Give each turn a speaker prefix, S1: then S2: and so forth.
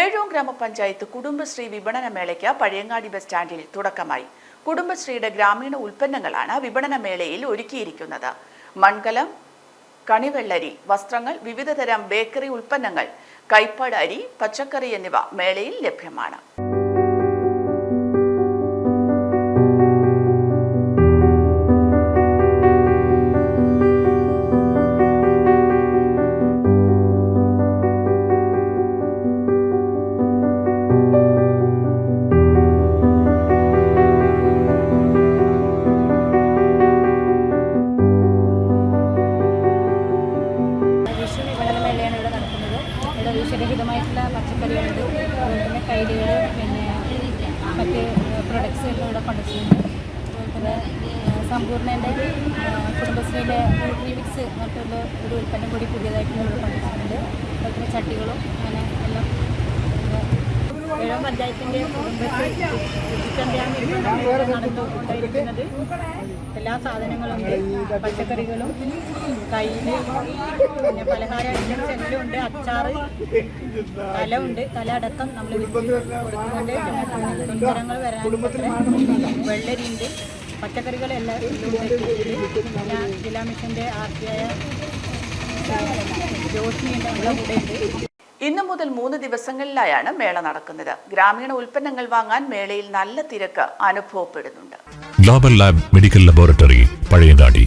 S1: ഏഴൂർ ഗ്രാമപഞ്ചായത്ത് കുടുംബശ്രീ വിപണന മേളയ്ക്ക് പഴയങ്ങാടി ബസ് സ്റ്റാൻഡിൽ തുടക്കമായി. കുടുംബശ്രീയുടെ ഗ്രാമീണ ഉൽപ്പന്നങ്ങളാണ് വിപണന മേളയിൽ ഒരുക്കിയിരിക്കുന്നത്. മൺകലം കണിവെള്ളരി വസ്ത്രങ്ങൾ വിവിധതരം ബേക്കറി ഉൽപ്പന്നങ്ങൾ കൈപ്പാട് അരി പച്ചക്കറി എന്നിവ മേളയിൽ ലഭ്യമാണ്.
S2: വിഷരഹിതമായിട്ടുള്ള പച്ചക്കറികളുണ്ട്. അതുപോലെ തന്നെ കൈലുകൾ പിന്നെ മറ്റ് പ്രൊഡക്ട്സ് എല്ലാം ഇവിടെ കൊണ്ടുവച്ചിട്ടുണ്ട്. അതുപോലെ തന്നെ സമ്പൂർണന്റെ കുടുംബശ്രീയിലെ ന്യൂട്രി മിക്സ് മറ്റുള്ള ഒരു ഉൽപ്പന്നം കൂടി പുതിയതായിട്ട് ഇവിടെ കൊണ്ടുവച്ചിട്ടുണ്ട്. അതുപോലെ തന്നെ ചട്ടികളും അങ്ങനെ എല്ലാം എല്ലാ സാധനങ്ങളും പച്ചക്കറികളും കയ്യിൽ പിന്നെ പലഹാര ഐറ്റംസ് ഉണ്ട്. അച്ചാറ് തല ഉണ്ട്. തല അടക്കം നമ്മൾ കൊടുക്കുന്നുണ്ട്. തുണിത്തരങ്ങൾ വരാൻ വെള്ളരി ഉണ്ട് പച്ചക്കറികളെല്ലാം ജില്ലാ മിഷന്റെ ആർത്തിയായ നമ്മളെ കൂടെ ഉണ്ട്.
S1: ഇന്നു മുതൽ മൂന്ന് ദിവസങ്ങളിലായാണ് മേള നടക്കുന്നത്. ഗ്രാമീണ ഉൽപ്പന്നങ്ങൾ വാങ്ങാൻ മേളയിൽ നല്ല തിരക്ക് അനുഭവപ്പെടുന്നുണ്ട്.
S3: Global lab medical laboratory Pazhayangadi.